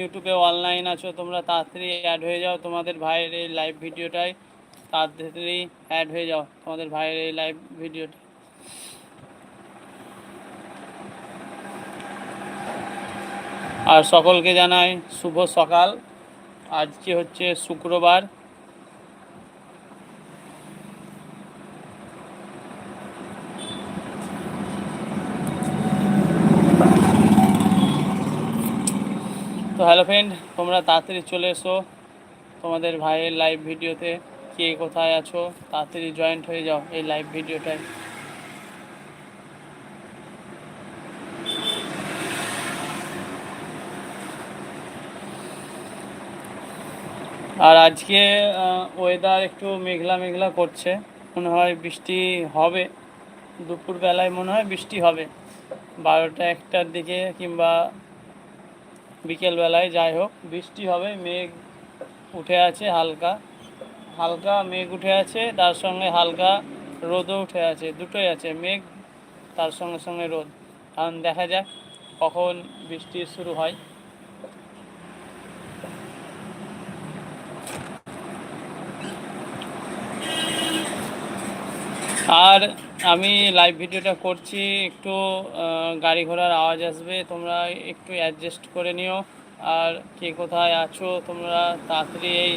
ইউটিউবে অনলাইন আছো, তোমরা তাড়াতাড়ি অ্যাড হয়ে যাও। তোমাদের ভাইয়ের এই লাইভ ভিডিওটাই তাড়াতাড়ি অ্যাড হয়ে যাও, তোমাদের ভাইয়ের এই লাইভ ভিডিওটা আর সকলকে জানাই শুভ সকাল। আজকে হচ্ছে শুক্রবার। হ্যালো ফ্রেন্ড তোমরা তাড়াতাড়ি চলে এসো। তোমাদের ভাইয়ের লাইভ ভিডিওতে কে কোথায় আছো, তাড়াতাড়ি জয়েন্ট হয়ে যাও এই লাইভ ভিডিওটায়। আর আজকে ওয়েদার একটু মেঘলা মেঘলা করছে, মনে হয় বৃষ্টি হবে। দুপুরবেলায় মনে হয় বৃষ্টি হবে। বারোটা একটার দিকে কিংবা বিকেলবেলায়, যাই হোক, বৃষ্টি হবে, মেঘ উঠে আছে হালকা। হালকা মেঘ উঠে আছে, তার সঙ্গে হালকা রোদও উঠে আছে, দুটোই আছে, মেঘ, তার সঙ্গে সঙ্গে রোদ। কারণ দেখা যাক কখন বৃষ্টি শুরু হয়। আর আমি লাইভ ভিডিওটা করছি, একটু গাড়ি ঘোড়ার আওয়াজ আসবে, তোমরা একটু অ্যাডজাস্ট করে নিও। আর কে কোথায় আছো, তোমরা তাড়াতাড়ি এই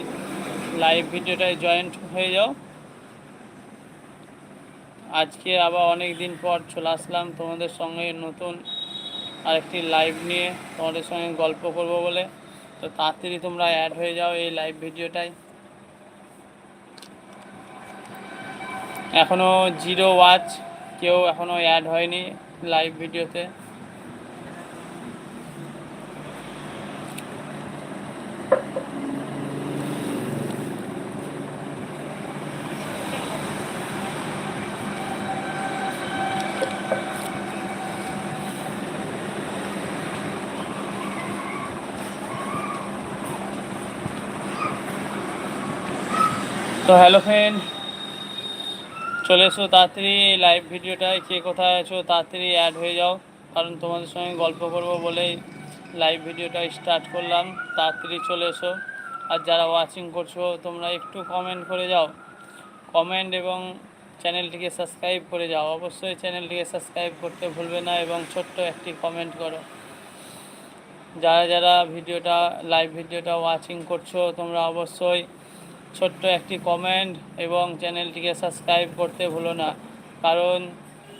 লাইভ ভিডিওটায় জয়েন্ট হয়ে যাও। আজকে আবার অনেক দিন পর চলে আসলাম তোমাদের সঙ্গে নতুন আরেকটি লাইভ নিয়ে, তোমাদের সঙ্গে গল্প করব বলে। তো তাড়াতাড়ি তোমরা অ্যাড হয়ে যাও এই লাইভ ভিডিওটায়। এখনও জিরো ওয়াচ কেউ এখনও অ্যাড হয়নি লাইভ ভিডিওতে তো হ্যালো ফ্রেন্ড চলে এসো তাড়াতাড়ি লাইভ ভিডিওটায় কে কোথায় আছো তাড়াতাড়ি অ্যাড হয়ে যাও। কারণ তোমাদের সঙ্গে গল্প করব বলেই লাইভ ভিডিওটা স্টার্ট করলাম। তাড়াতাড়ি চলে এসো। আর যারা ওয়াচিং করছ, তোমরা একটু কমেন্ট করে যাও। কমেন্ট এবং চ্যানেলটিকে সাবস্ক্রাইব করে যাও। অবশ্যই চ্যানেলটিকে সাবস্ক্রাইব করতে ভুলবে না এবং ছোট্ট একটি কমেন্ট করো। যারা যারা ভিডিওটা লাইভ ভিডিওটা ওয়াচিং করছ, তোমরা অবশ্যই ছোট্ট একটি কমেন্ট এবং চ্যানেলটিকে সাবস্ক্রাইব করতে ভুলো না। কারণ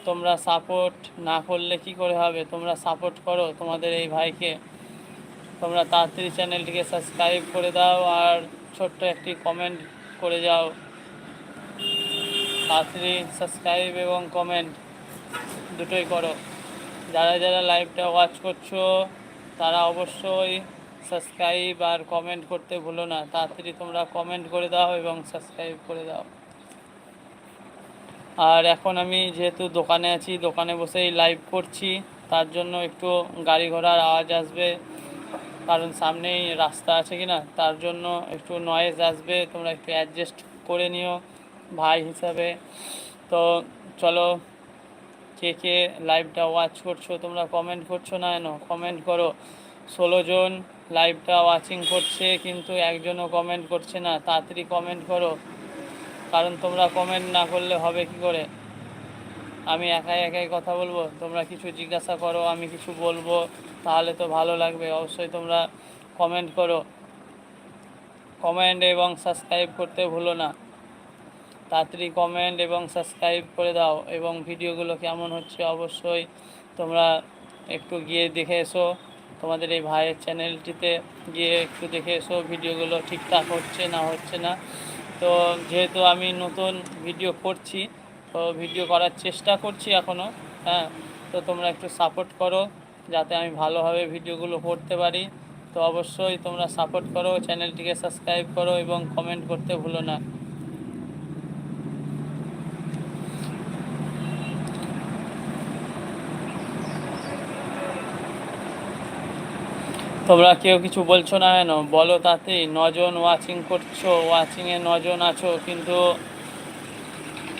তোমরা সাপোর্ট না করলে কি করে হবে? তোমরা সাপোর্ট করো তোমাদের এই ভাইকে। তোমরা তাড়াতাড়ি চ্যানেলটিকে সাবস্ক্রাইব করে দাও আর ছোট্ট একটি কমেন্ট করে যাও। তাড়াতাড়ি সাবস্ক্রাইব এবং কমেন্ট দুটোই করো। যারা যারা লাইভটা ওয়াচ করছ, তারা অবশ্যই সাবস্ক্রাইব আর কমেন্ট করতে ভুলো না। তাড়াতাড়ি তোমরা কমেন্ট করে দাও এবং সাবস্ক্রাইব করে দাও। আর এখন আমি যেহেতু দোকানে আছি, দোকানে বসেই লাইভ করছি, তার জন্য একটু গাড়ি ঘোড়ার আওয়াজ আসবে। কারণ সামনেই রাস্তা আছে কি না তার জন্য একটু নয়েজ আসবে, তোমরা একটু অ্যাডজাস্ট করে নিও ভাই হিসাবে। তো চলো, কে কে লাইভটা ওয়াচ করছ, তোমরা কমেন্ট করছ না কেন? কমেন্ট করো। ষোলো জন লাইভটা ওয়াচিং করছে, কিন্তু একজনও কমেন্ট করছে না। তাড়াতাড়ি কমেন্ট করো, কারণ তোমরা কমেন্ট না করলে হবে কি করে? আমি একাই একাই কথা বলব, তোমরা কিছু জিজ্ঞাসা করো, আমি কিছু বলব, তাহলে তো ভালো লাগবে, অবশ্যই তোমরা কমেন্ট করো। কমেন্ট এবং সাবস্ক্রাইব করতে ভুলো না। তাড়াতাড়ি কমেন্ট এবং সাবস্ক্রাইব করে দাও, এবং ভিডিওগুলো কেমন হচ্ছে অবশ্যই তোমরা একটু গিয়ে দেখে এসো। তোমাদের এই ভাইয়ের চ্যানেলটিতে গিয়ে একটু দেখে এসো, ভিডিওগুলো ঠিকঠাক হচ্ছে না হচ্ছে না। তো যেহেতু আমি নতুন ভিডিও করছি, তো ভিডিও করার চেষ্টা করছি এখনও হ্যাঁ। তো তোমরা একটু সাপোর্ট করো, যাতে আমি ভালোভাবে ভিডিওগুলো করতে পারি। তো অবশ্যই তোমরা সাপোর্ট করো, চ্যানেলটিকে সাবস্ক্রাইব করো এবং কমেন্ট করতে ভুলো না। তোমরা কেউ কিছু বলছো না কেন? বলো তাতে, নজন ওয়াচিং করছ ওয়াচিংয়ে নজন আছো, কিন্তু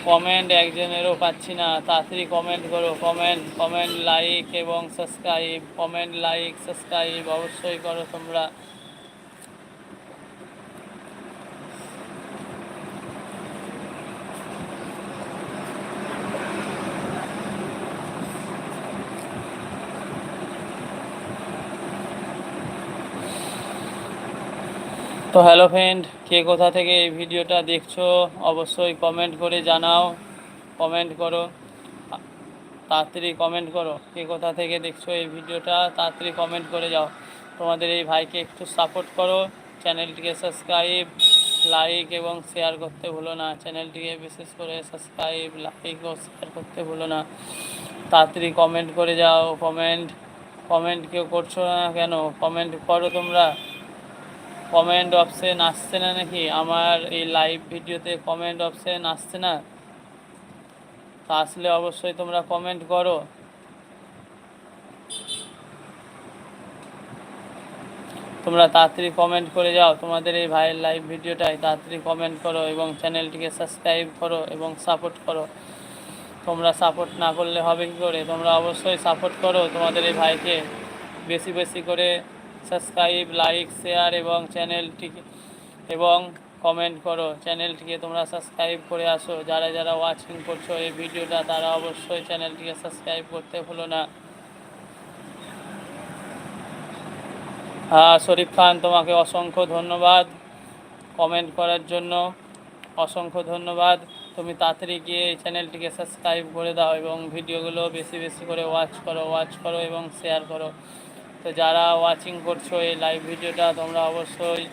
কমেন্ট একজনেরও পাচ্ছি না। তাড়াতাড়ি কমেন্ট করো কমেন্ট কমেন্ট লাইক এবং সাবস্ক্রাইব কমেন্ট লাইক সাবস্ক্রাইব অবশ্যই করো তোমরা। তো হ্যালো ফ্রেন্ড কে কোথা থেকে এই ভিডিওটা দেখছ, অবশ্যই কমেন্ট করে জানাও কমেন্ট করো। তাড়াতাড়ি কমেন্ট করো, কে কোথা থেকে দেখছ এই ভিডিওটা, তাড়াতাড়ি কমেন্ট করে যাও। তোমাদের এই ভাইকে একটু সাপোর্ট করো চ্যানেলটিকে সাবস্ক্রাইব লাইক এবং শেয়ার করতে ভুলো না। চ্যানেলটিকে বিশেষ করে সাবস্ক্রাইব লাইক ও শেয়ার করতে ভুলো না। তাড়াতাড়ি কমেন্ট করে যাও কমেন্ট কমেন্ট কেউ করছ না কেন? কমেন্ট করো তোমরা। কমেন্ট অপশন আসছে না নাকি? আমার এই লাইভ ভিডিওতে কমেন্ট অপশন আসছে না? তা আসলে অবশ্যই তোমরা কমেন্ট করো। তোমরা তাড়াতাড়ি কমেন্ট করে যাও। তোমাদের এই ভাইয়ের লাইভ ভিডিওটাই তাড়াতাড়ি কমেন্ট করো এবং চ্যানেলটিকে সাবস্ক্রাইব করো এবং সাপোর্ট করো। তোমরা সাপোর্ট না করলে হবে কী করে? তোমরা অবশ্যই সাপোর্ট করো। তোমাদের এই ভাইকে বেশি বেশি করে সাবস্ক্রাইব লাইক শেয়ার এবং চ্যানেলটিকে এবং কমেন্ট করো। চ্যানেলটিকে তোমরা সাবস্ক্রাইব করে আসো। যারা যারা ওয়াচিং করছ এই ভিডিওটা তারা অবশ্যই চ্যানেলটিকে সাবস্ক্রাইব করতে ভুলো না। হ্যাঁ শরীফ খান, তোমাকে অসংখ্য ধন্যবাদ কমেন্ট করার জন্য। অসংখ্য ধন্যবাদ। তুমি তাড়াতাড়ি গিয়ে এই চ্যানেলটিকে সাবস্ক্রাইব করে দাও এবং ভিডিওগুলো বেশি বেশি করে ওয়াচ করো ওয়াচ করো এবং শেয়ার করো। তো যারা ওয়াচিং করছ এই লাইভ ভিডিওটা, তোমরা অবশ্যই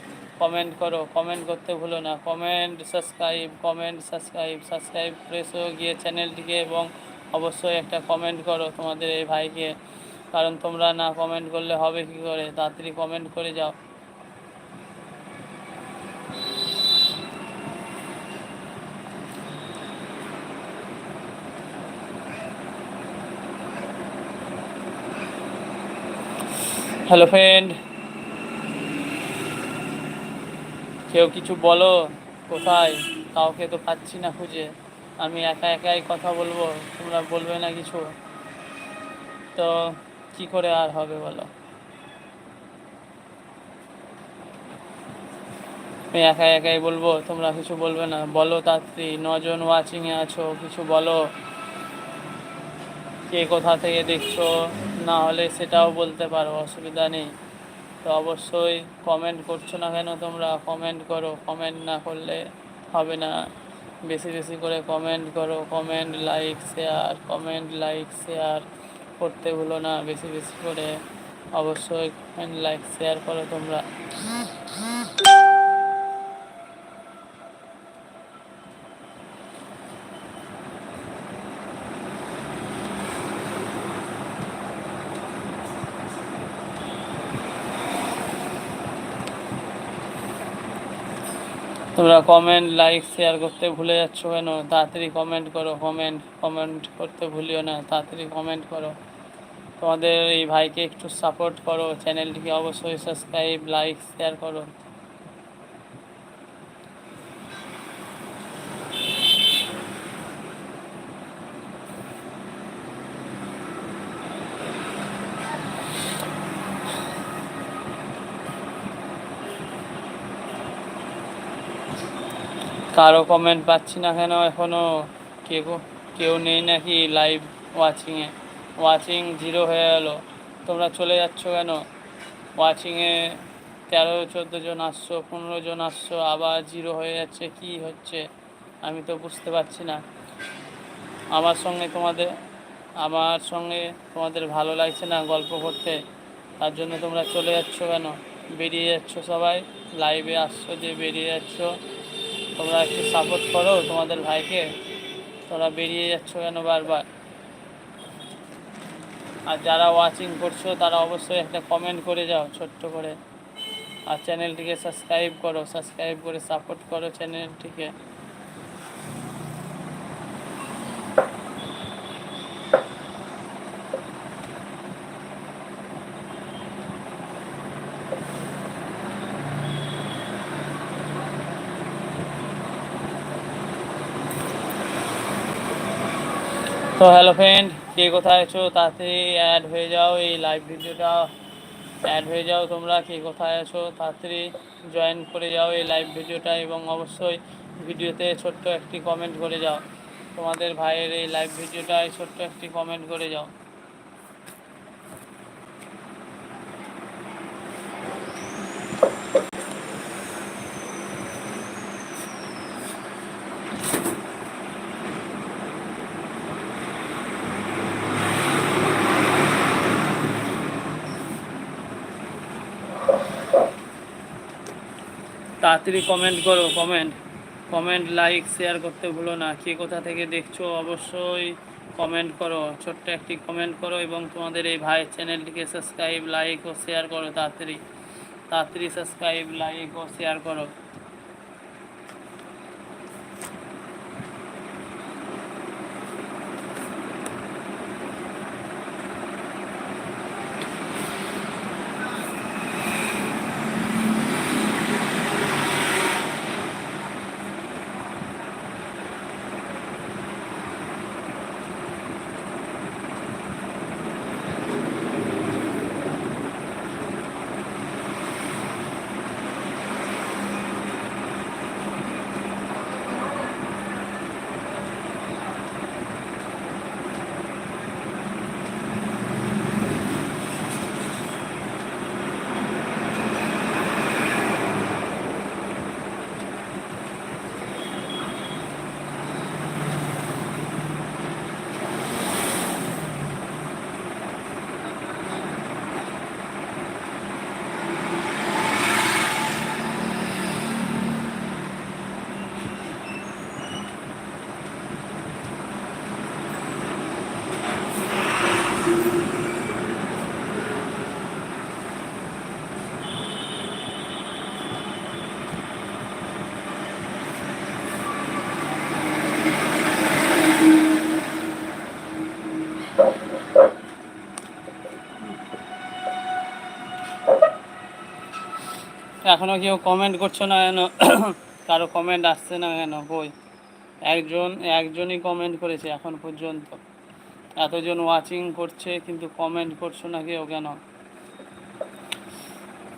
কমেন্ট করো। কমেন্ট করতে ভুলো না। Comment subscribe comment subscribe subscribe করেছ গিয়ে চ্যানেলটিকে এবং অবশ্যই একটা কমেন্ট করো তোমাদের এই ভাইকে। কারণ তোমরা না কমেন্ট করলে হবে কি করে? তাড়াতাড়ি কমেন্ট করে যাও। Hello friend. কেউ কিছু বলো? কোথায়? কাউকে তো পাচ্ছি না খুঁজে। আমি একা একাই কথা বলব, তোমরা বলবে না কিছু। তো কি করে আর হবে বলো? আমি একা একাই বলব, তোমরা কিছু বলবে না। বলো তাড়াতাড়ি, নজন ওয়াচিংয়ে আছো, কিছু বলো? কে কোথা থেকে দেখছ? না হলে সেটাও বলতে পারো, অসুবিধা নেই। তো অবশ্যই কমেন্ট করছ না কেন তোমরা? কমেন্ট করো কমেন্ট না করলে হবে না। বেশি বেশি করে কমেন্ট করো comment like share comment like share করতে ভুলো না। বেশি বেশি করে অবশ্যই কমেন্ট লাইক শেয়ার করো তোমরা। তোমরা কমেন্ট লাইক শেয়ার করতে ভুলে যাচ্ছ কেন? তাড়াতাড়ি কমেন্ট করো কমেন্ট কমেন্ট করতে ভুলিও না, তাড়াতাড়ি কমেন্ট করো। তোমাদের এই ভাইকে একটু সাপোর্ট করো চ্যানেলটিকে অবশ্যই সাবস্ক্রাইব লাইক শেয়ার করো। কারও কমেন্ট পাচ্ছি না কেন? এখনও কেউ কেউ নেই নাকি লাইভ ওয়াচিংয়ে ওয়াচিং জিরো হয়ে গেল। তোমরা চলে যাচ্ছ কেন? ওয়াচিংয়ে তেরো, চোদ্দ জন আসছো, পনেরো জন আসছো, আবার জিরো হয়ে যাচ্ছে, কি হচ্ছে? আমি তো বুঝতে পারছি না। আমার সঙ্গে তোমাদের, আমার সঙ্গে তোমাদের ভালো লাগছে না গল্প করতে? তার জন্য তোমরা চলে যাচ্ছ কেন? বেরিয়ে যাচ্ছ সবাই? লাইভে আসছো যে বেরিয়ে যাচ্ছ? তোমরা একটু সাপোর্ট করো তোমাদের ভাইকে। তোমরা বেরিয়ে যাচ্ছ কেন বারবার? আর যারা ওয়াচিং করছ, তারা অবশ্যই একটা কমেন্ট করে যাও ছোট্ট করে। আর চ্যানেলটিকে সাবস্ক্রাইব করো সাবস্ক্রাইব করে সাপোর্ট করো চ্যানেলটিকে তো হ্যালো ফ্রেন্ড কে কোথায় আছো? তাড়াতাড়ি অ্যাড হয়ে যাও এই লাইভ ভিডিওটা অ্যাড হয়ে যাও তোমরা, কে কোথায় আছো? তাড়াতাড়ি জয়েন করে যাও এই লাইভ ভিডিওটা এবং অবশ্যই ভিডিওতে ছোট্ট একটি কমেন্ট করে যাও। তোমাদের ভাইয়ের এই লাইভ ভিডিওটায় ছোট্ট একটি কমেন্ট করে যাও। তাড়াতাড়ি কমেন্ট করো কমেন্ট কমেন্ট লাইক শেয়ার করতে ভুলো না। কে কোথা থেকে দেখছ অবশ্যই কমেন্ট করো। ছোট্ট একটি কমেন্ট করো এবং তোমাদের এই ভাই চ্যানেলটিকে সাবস্ক্রাইব লাইক ও শেয়ার করো তাড়াতাড়ি। তাড়াতাড়ি সাবস্ক্রাইব লাইক ও শেয়ার করো। এখনও কেউ কমেন্ট করছ না কেন? কারও কমেন্ট আসছে না কেন? বই একজন, একজনই কমেন্ট করেছে এখন পর্যন্ত। এতজন ওয়াচিং করছে কিন্তু কমেন্ট করছ না কেউ কেন?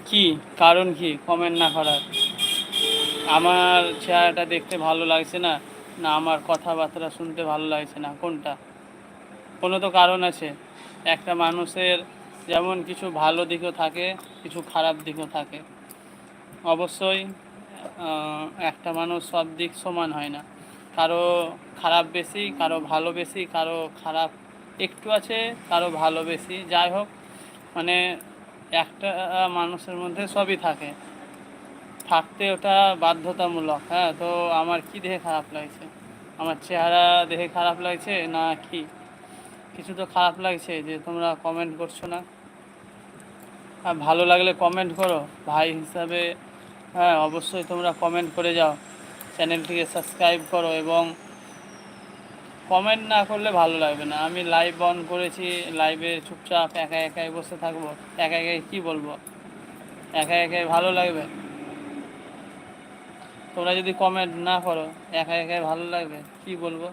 কি? কারণ কি? কমেন্ট না করার। আমার চেহারাটা দেখতে ভালো লাগছে না? না, আমার কথাবার্তা শুনতে ভালো লাগছে না। কোনটা? কোনো তো কারণ আছে। একটা মানুষের যেমন কিছু ভালো দিকও থাকে, কিছু খারাপ দিকও থাকে। অবশ্যই একটা মানুষ সব দিক সমান হয় না। কারও খারাপ বেশি, কারও ভালো বেশি, কারও খারাপ একটু আছে, কারও ভালো বেশি। যাই হোক মানে একটা মানুষের মধ্যে সবই থাকে। থাকতে ওটা বাধ্যতামূলক হ্যাঁ? তো আমার কি দেখে খারাপ লাগছে? আমার চেহারা দেখে খারাপ লাগছে না কি? কিছু তো খারাপ লাগছে যে তোমরা কমেন্ট করছ না। আর ভালো লাগলে কমেন্ট করো। ভাই হিসাবে হ্যাঁ অবশ্যই তোমরা কমেন্ট করে যাও। চ্যানেলটিকে সাবস্ক্রাইব করো এবং কমেন্ট না করলে ভালো লাগবে না। আমি লাইভ অন করেছি লাইভে চুপচাপ একা একাই বসে থাকব। একা একাই কী বলব? একা একাই ভালো লাগবে? তোমরা যদি কমেন্ট না করো, একা একাই ভালো লাগবে? কি বলব?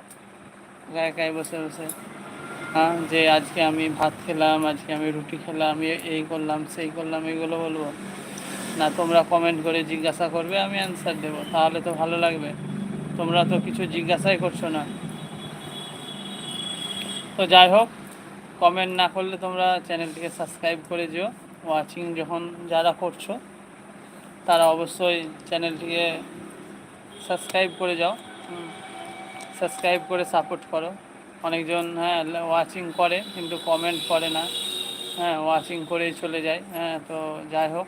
একা একাই বসে বসে। হ্যাঁ যে আজকে আমি ভাত খেলাম, আজকে আমি রুটি খেলাম এই করলাম, সেই করলাম, এগুলো বলব। না, তোমরা কমেন্ট করে জিজ্ঞাসা করবে, আমি অ্যান্সার দেবো। তাহলে তো ভালো লাগবে। তোমরা তো কিছু জিজ্ঞাসাই করছ না। তো যাই হোক কমেন্ট না করলে তোমরা চ্যানেলটিকে সাবস্ক্রাইব করে যেও ওয়াচিং যখন যারা করছ, তারা অবশ্যই চ্যানেলটিকে সাবস্ক্রাইব করে যাও। সাবস্ক্রাইব করে সাপোর্ট করো। অনেকজন হ্যাঁ ওয়াচিং করে, কিন্তু কমেন্ট করে না। হ্যাঁ ওয়াচিং করেই চলে যায়। হ্যাঁ তো যাই হোক।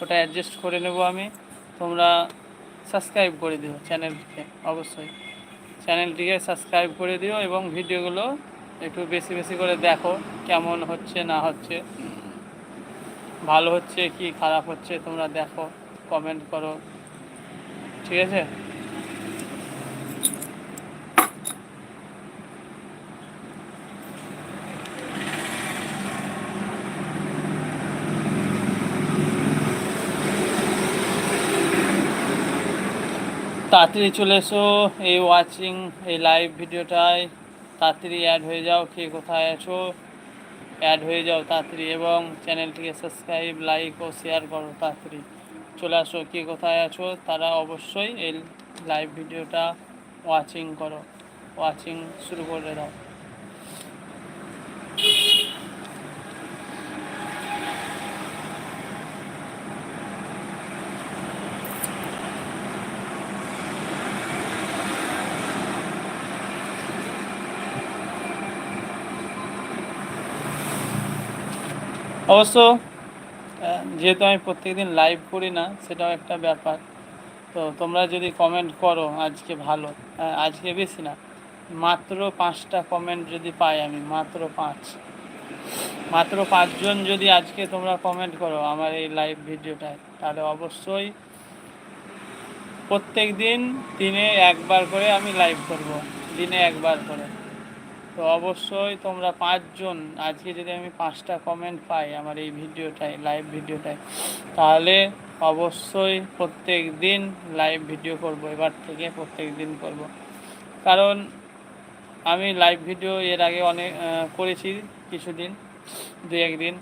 ওটা অ্যাডজাস্ট করে নেব আমি। তোমরা সাবস্ক্রাইব করে দিও চ্যানেলটিকে অবশ্যই। চ্যানেলটিকে সাবস্ক্রাইব করে দিও এবং ভিডিওগুলো একটু বেশি বেশি করে দেখো কেমন হচ্ছে, না হচ্ছে। ভালো হচ্ছে কি, খারাপ হচ্ছে তোমরা দেখো কমেন্ট করো। ঠিক আছে? তাড়াতাড়ি চলে এসো, এই ওয়াচিং এই লাইভ ভিডিওটায়। তাড়াতাড়ি অ্যাড হয়ে যাও, কে কোথায় আছো? অ্যাড হয়ে যাও তাড়াতাড়ি এবং চ্যানেলটিকে সাবস্ক্রাইব লাইক ও শেয়ার করো তাড়াতাড়ি। চলে আসো, কে কোথায় আছো? তারা অবশ্যই এই লাইভ ভিডিওটা ওয়াচিং করো। ওয়াচিং শুরু করে দাও। অবশ্য যেহেতু আমি প্রত্যেকদিন লাইভ করি না, সেটাও একটা ব্যাপার। তো তোমরা যদি কমেন্ট করো, আজকে ভালো। আজকে বেশি না। মাত্র পাঁচটা কমেন্ট যদি পাই আমি, মাত্র পাঁচ। মাত্র পাঁচজন যদি আজকে তোমরা কমেন্ট করো আমার এই লাইভ ভিডিওটায়, তাহলে অবশ্যই প্রত্যেক দিন দিনে একবার করে আমি লাইভ করব। দিনে একবার করে। তো অবশ্যই তোমরা পাঁচজন, আজকে যদি আমি পাঁচটা কমেন্ট পাই আমার এই ভিডিওটায় লাইভ ভিডিওটায়, তাহলে অবশ্যই প্রত্যেক দিন লাইভ ভিডিও করব, এবার থেকে প্রত্যেক দিন করব। কারণ আমি লাইভ ভিডিও এর আগে অনেক করেছি কিছুদিন, দু একদিন,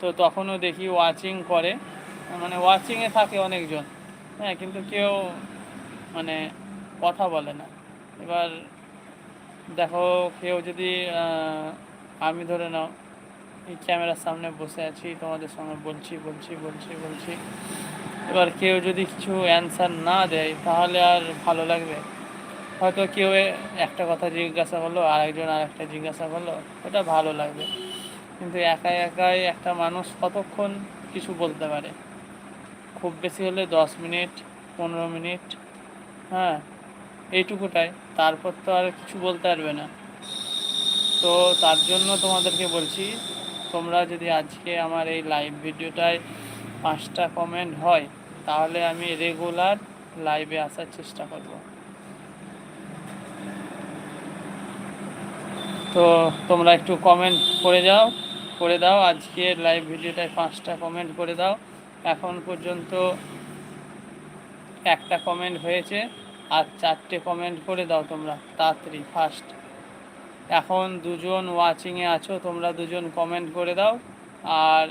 তো তখনও দেখি ওয়াচিং করে মানে ওয়াচিংয়ে থাকে অনেকজন হ্যাঁ কিন্তু কেউ মানে কথা বলে না। এবার দেখো, কেউ যদি আমি ধরে নাও, এই ক্যামেরার সামনে বসে আছি, তোমাদের সঙ্গে বলছি বলছি বলছি বলছি। এবার কেউ যদি কিছু অ্যান্সার না দেয়, তাহলে আর ভালো লাগবে? হয়তো কেউ একটা কথা জিজ্ঞাসা করল, আরেকজন আর একটা জিজ্ঞাসা করল, ওটা ভালো লাগবে। কিন্তু একাই একাই একটা মানুষ কতক্ষণ কিছু বলতে পারে? খুব বেশি হলে দশ মিনিট, পনেরো মিনিট হ্যাঁ? এইটুকুটাই। তারপর তো আর কিছু বলতে পারবে না। তো তার জন্য তোমাদেরকে বলছি, তোমরা যদি আজকে আমার এই লাইভ ভিডিওটায় পাঁচটা কমেন্ট হয়, তাহলে আমি রেগুলার লাইভে আসার চেষ্টা করব। তো তোমরা একটু কমেন্ট করে যাও, করে দাও। আজকে লাইভ ভিডিওটায় পাঁচটা কমেন্ট করে দাও। এখন পর্যন্ত একটা কমেন্ট হয়েছে। আর চারটে কমেন্ট করে দাও তোমরা, তাড়াতাড়ি ফার্স্ট এখন দুজন ওয়াচিংয়ে আছো, তোমরা দুজন কমেন্ট করে দাও। আর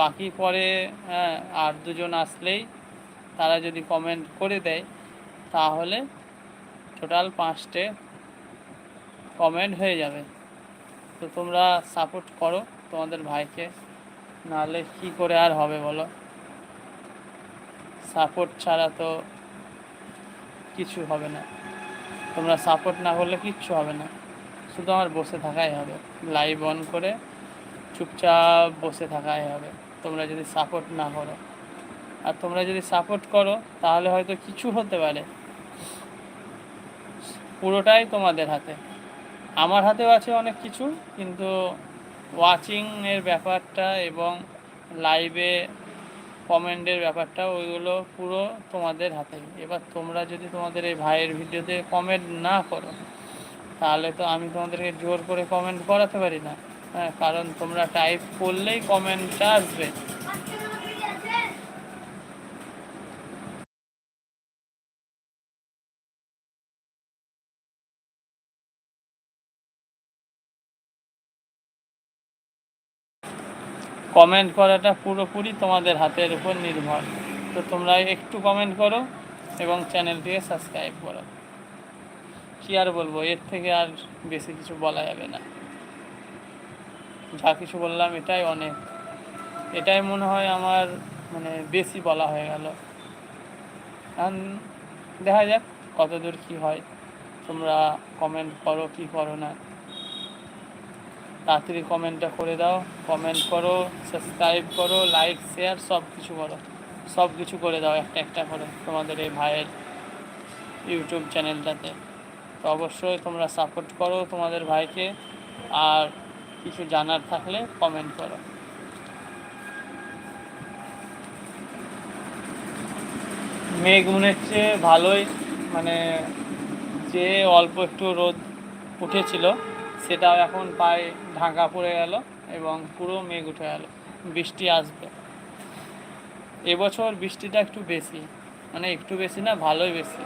বাকি পরে হ্যাঁ আর দুজন আসলেই তারা যদি কমেন্ট করে দেয়, তাহলে টোটাল পাঁচটে কমেন্ট হয়ে যাবে। তো তোমরা সাপোর্ট করো তোমাদের ভাইকে, নাহলে কি করে আর হবে বলো? সাপোর্ট ছাড়া তো কিছু হবে না। তোমরা সাপোর্ট না করলে কিচ্ছু হবে না। শুধু আমার বসে থাকাই হবে। লাইভ অন করে চুপচাপ বসে থাকাই হবে। তোমরা যদি সাপোর্ট না করো। আর তোমরা যদি সাপোর্ট করো, তাহলে হয়তো কিছু হতে পারে। পুরোটাই তোমাদের হাতে। আমার হাতেও আছে অনেক কিছু, কিন্তু ওয়াচিংয়ের ব্যাপারটা এবং লাইভে কমেন্টের ব্যাপারটা, ওইগুলো পুরো তোমাদের হাতে। এবার তোমরা যদি তোমাদের এই ভাইয়ের ভিডিওতে কমেন্ট না করো, তাহলে তো আমি তোমাদেরকে জোর করে কমেন্ট করাতে পারি না। হ্যাঁ কারণ তোমরা টাইপ করলেই কমেন্টটা আসবে। কমেন্ট করাটা পুরোপুরি তোমাদের হাতের উপর নির্ভর। তো তোমরা একটু কমেন্ট করো এবং চ্যানেলটিকে সাবস্ক্রাইব করো। কি আর বলব, এর থেকে আর বেশি কিছু বলা যাবে না। যা কিছু বললাম এটাই অনেক। এটাই মনে হয় আমার মানে বেশি বলা হয়ে গেল। এখন দেখা যাক কতদূর কি হয়। তোমরা কমেন্ট করো কি করো না। তাড়াতাড়ি কমেন্টটা করে দাও, কমেন্ট করো, সাবস্ক্রাইব করো, লাইক, শেয়ার সব কিছু করো। সব কিছু করে দাও একটা একটা করে তোমাদের এই ভাইয়ের ইউটিউব চ্যানেলটাতে। তো অবশ্যই তোমরা সাপোর্ট করো তোমাদের ভাইকে, আর কিছু জানার থাকলে কমেন্ট করো। মেঘ মনে হচ্ছে ভালোই মানে যে অল্প একটু রোদ উঠেছিল সেটাও এখন প্রায় ঢাকা পড়ে গেল এবং পুরো মেঘ উঠে গেল। বৃষ্টি আসবে। এবছর বৃষ্টিটা একটু বেশি। মানে একটু বেশি না, ভালোই বেশি।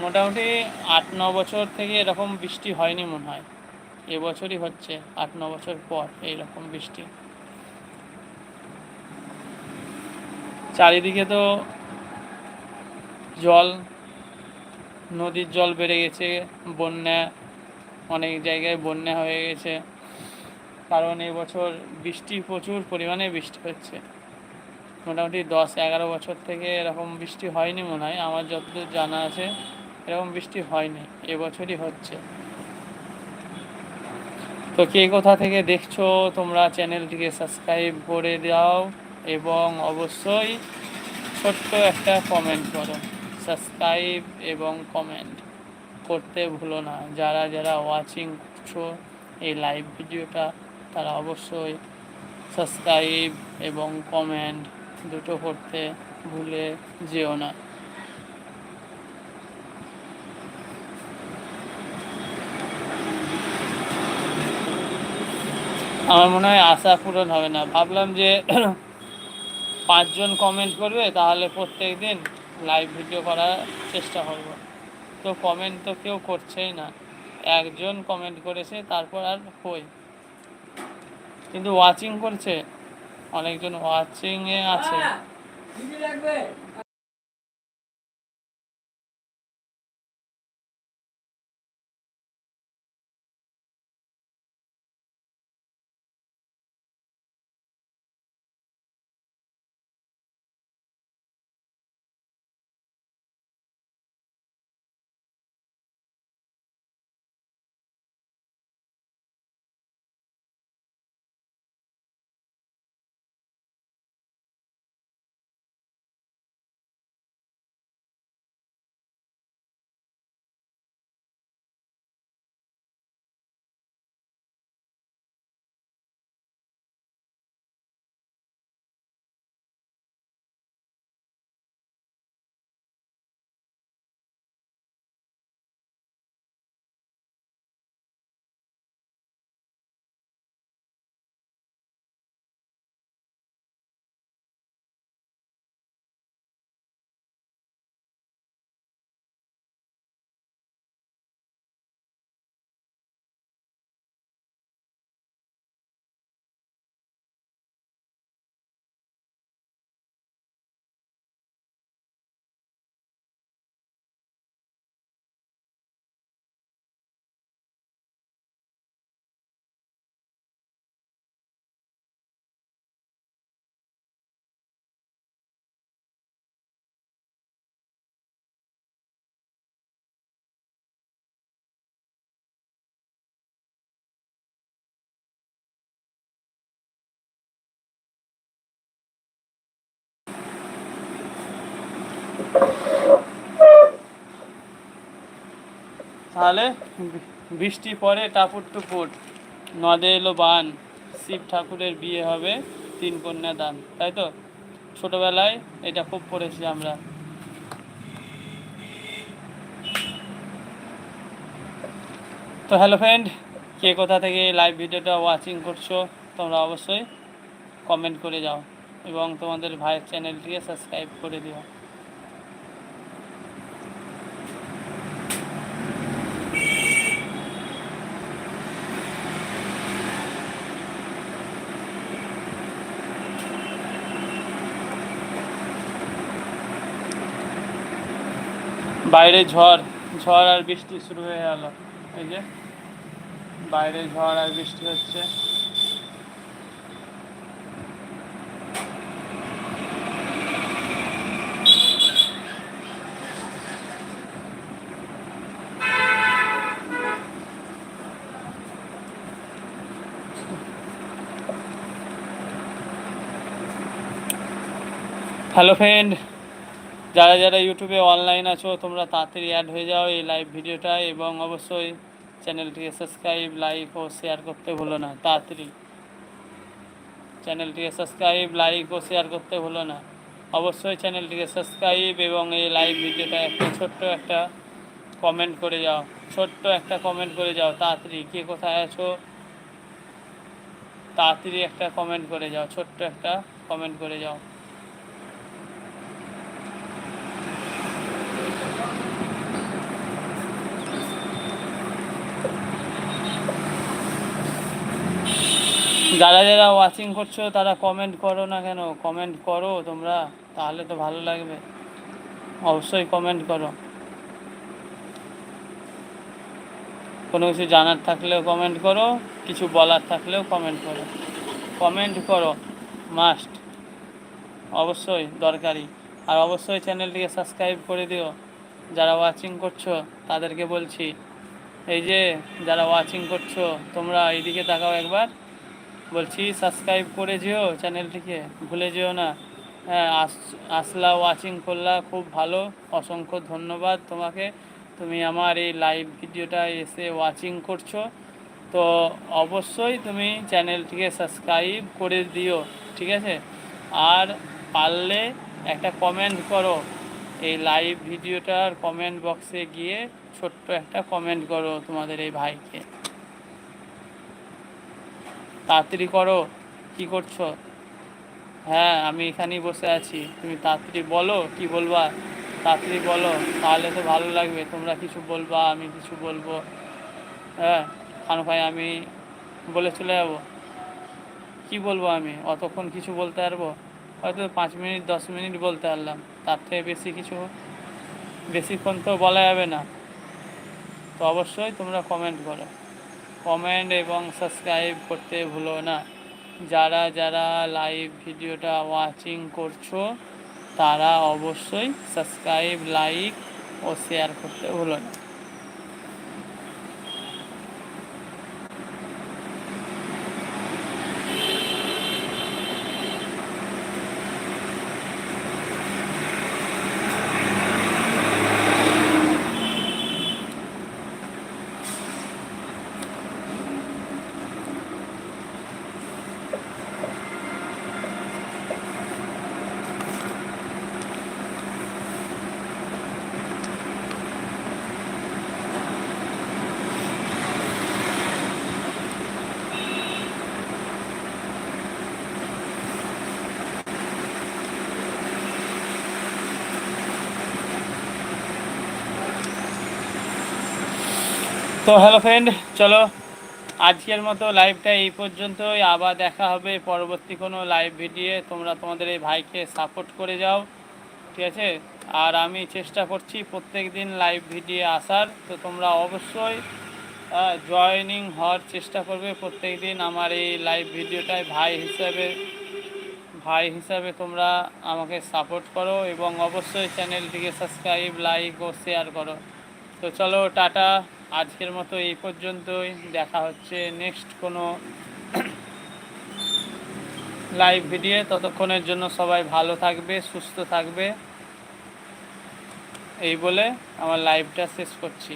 মোটামুটি আট, ন বছর থেকে এরকম বৃষ্টি হয়নি মনে হয়। এবছরই হচ্ছে, আট, ন বছর পর এইরকম বৃষ্টি। চারিদিকে তো জল, নদীর জল বেড়ে গেছে, বন্যা অনেক জায়গায় বন্যা হয়ে গেছে। কারণ এবছর বৃষ্টি প্রচুর পরিমাণে বৃষ্টি হচ্ছে। মোটামুটি দশ এগারো বছর থেকে এরকম বৃষ্টি হয়নি মনে হয়। আমার যতদূর জানা আছে, এরকম বৃষ্টি হয়নি। এবছরই হচ্ছে। তো কে কোথা থেকে দেখছ, তোমরা চ্যানেলটিকে সাবস্ক্রাইব করে দাও এবং অবশ্যই ছোট্ট একটা কমেন্ট করো। সাবস্ক্রাইব এবং কমেন্ট। করতে ভুলো না। যারা যারা ওয়াচিং করছ এই লাইভ ভিডিওটা তারা অবশ্যই সাবস্ক্রাইব এবং কমেন্ট দুটো করতে ভুলে যেও না। আমার মনে হয় আশা পূরণ হবে না। ভাবলাম যে পাঁচজন কমেন্ট করবে, তাহলে প্রত্যেক দিন লাইভ ভিডিও করার চেষ্টা করব। তো কমেন্ট তো কেউ করছেই না। একজন কমেন্ট করেছে, তারপর আর হই কিন্তু ওয়াচিং করছে। অনেকজন ওয়াচিংয়ে আছে। তাহলে বৃষ্টি পরে টাপুর টুপুর নদে এলো বান। শিব ঠাকুরের বিয়ে হবে তিন কন্যা দান। তাই তো? ছোটবেলায় এটা খুব পড়েছি আমরা। তো হ্যালো ফ্রেন্ড কে কোথা থেকে লাইভ ভিডিওটা ওয়াচিং করছ, তোমরা অবশ্যই কমেন্ট করে যাও এবং তোমাদের ভাইয়ের চ্যানেলটিকে সাবস্ক্রাইব করে দিও। বাইরে ঝড় ঝড় আর বৃষ্টি শুরু হয়ে গেল। এই যে, বাইরে ঝড় আর বৃষ্টি হচ্ছে। হ্যালো ফ্রেন্ড যারা যারা ইউটিউবে অনলাইন আছো, তোমরা তাড়াতাড়ি অ্যাড হয়ে যাও এই লাইভ ভিডিওটা এবং অবশ্যই চ্যানেলটিকে সাবস্ক্রাইব লাইক ও শেয়ার করতে ভুলো না, তাড়াতাড়ি। চ্যানেলটিকে সাবস্ক্রাইব লাইক ও শেয়ার করতে ভুলো না। অবশ্যই চ্যানেলটিকে সাবস্ক্রাইব এবং এই লাইভ ভিডিওটা একটা ছোট্ট একটা কমেন্ট করে যাও। ছোট্ট একটা কমেন্ট করে যাও, তাড়াতাড়ি। কে কোথায় আছো? তাড়াতাড়ি একটা কমেন্ট করে যাও, ছোট্ট একটা কমেন্ট করে যাও। যারা যারা ওয়াচিং করছ, তারা কমেন্ট করো না কেন? কমেন্ট করো তোমরা, তাহলে তো ভালো লাগবে। অবশ্যই কমেন্ট করো। কোনো কিছু জানার থাকলেও কমেন্ট করো, কিছু বলার থাকলেও কমেন্ট করো। কমেন্ট করো মাস্ট অবশ্যই দরকারি। আর অবশ্যই চ্যানেলটিকে সাবস্ক্রাইব করে দিও। যারা ওয়াচিং করছ, তাদেরকে বলছি, এই যে যারা ওয়াচিং করছ, তোমরা এইদিকে তাকাও একবার। বলছি সাবস্ক্রাইব করে যেও চ্যানেলটিকে ভুলে যেও না। হ্যাঁ আস, আসলা ওয়াচিং করলা, খুব ভালো। অসংখ্য ধন্যবাদ তোমাকে। তুমি আমার এই লাইভ ভিডিওটা এসে ওয়াচিং করছ। তো অবশ্যই তুমি চ্যানেলটিকে সাবস্ক্রাইব করে দিও, ঠিক আছে? আর পারলে একটা কমেন্ট করো। এই লাইভ ভিডিওটার কমেন্ট বক্সে গিয়ে ছোট্ট একটা কমেন্ট করো তোমাদের এই ভাইকে। তাড়াতাড়ি করো। কি করছ? হ্যাঁ আমি এখানেই বসে আছি। তুমি তাড়াতাড়ি বলো, কি বলবা? তাড়াতাড়ি বলো, তাহলে তো ভালো লাগবে। তোমরা কিছু বলবা, আমি কিছু বলব। হ্যাঁ খানো ভাই, আমি বলে চলে যাব। কি বলব আমি? অতক্ষণ কিছু বলতে পারব? হয়তো পাঁচ মিনিট, দশ মিনিট বলতে পারলাম। তার থেকে বেশি কিছু, বেশিক্ষণ তো বলা যাবে না। তো অবশ্যই তোমরা কমেন্ট করো। কমেন্ট এবং সাবস্ক্রাইব করতে ভুলো না। যারা যারা লাইভ ভিডিওটা ওয়াচিং করছ, তারা অবশ্যই সাবস্ক্রাইব লাইক ও শেয়ার করতে ভুলো না। তো হ্যালো ফ্রেন্ড চলো। আজকের মতো লাইভটা এই পর্যন্তই। আবার দেখা হবে পরবর্তী কোনো লাইভ ভিডিও তোমরা তোমাদের এই ভাইকে সাপোর্ট করে যাও। ঠিক আছে? আর আমি চেষ্টা করছি প্রত্যেক দিন লাইভ ভিডিও আসার। তো তোমরা অবশ্যই জয়নিং হওয়ার চেষ্টা করবে প্রত্যেক দিন আমার এই লাইভ ভিডিওটায় ভাই হিসাবে ভাই হিসাবে তোমরা আমাকে সাপোর্ট করো এবং অবশ্যই চ্যানেলটিকে সাবস্ক্রাইব লাইক ও শেয়ার করো। তো চলো, টাটা। আজকের মতো এই পর্যন্তই। দেখা হচ্ছে নেক্সট কোনো লাইভ ভিডিও ততক্ষণের জন্য সবাই ভালো থাকবে সুস্থ থাকবে। এই বলে আমার লাইভটা শেষ করছি.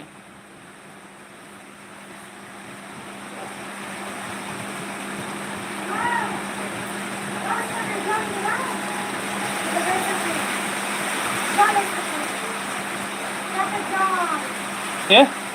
এ